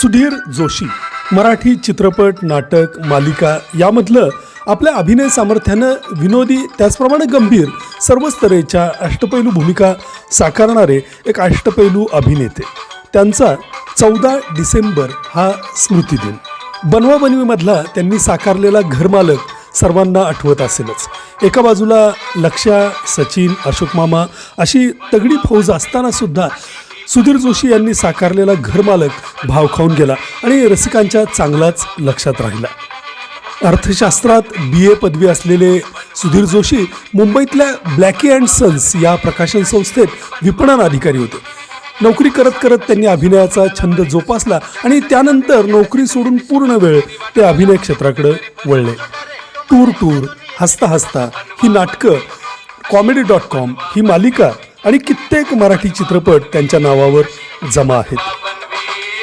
सुधीर जोशी. मराठी चित्रपट नाटक मालिका यामधलं आपल्या अभिनय सामर्थ्यानं विनोदी त्याचप्रमाणे गंभीर सर्वस्तरेच्या अष्टपैलू भूमिका साकारणारे एक अष्टपैलू अभिनेते. त्यांचा चौदा डिसेंबर हा स्मृतिदिन बनवाबनवीमधला त्यांनी साकारलेला घरमालक सर्वांना आठवत असेलच. एका बाजूला लक्ष्या सचिन अशोक मामा अशी तगडी फौज असताना सुद्धा सुधीर जोशी यांनी साकारलेला घरमालक भाव खाऊन गेला आणि रसिकांच्या चांगलाच लक्षात राहिला. अर्थशास्त्रात बी ए पदवी असलेले सुधीर जोशी मुंबईतल्या ब्लॅकी अँड सन्स या प्रकाशन संस्थेत विपणन अधिकारी होते. नोकरी करत करत त्यांनी अभिनयाचा छंद जोपासला आणि त्यानंतर नोकरी सोडून पूर्ण वेळ ते अभिनय क्षेत्राकडे वळले. टूर टूर हसता हसता ही नाटकं कॉमेडी डॉट कॉम ही मालिका आणि कित्येक मराठी चित्रपट त्यांच्या नावावर जमा आहेत.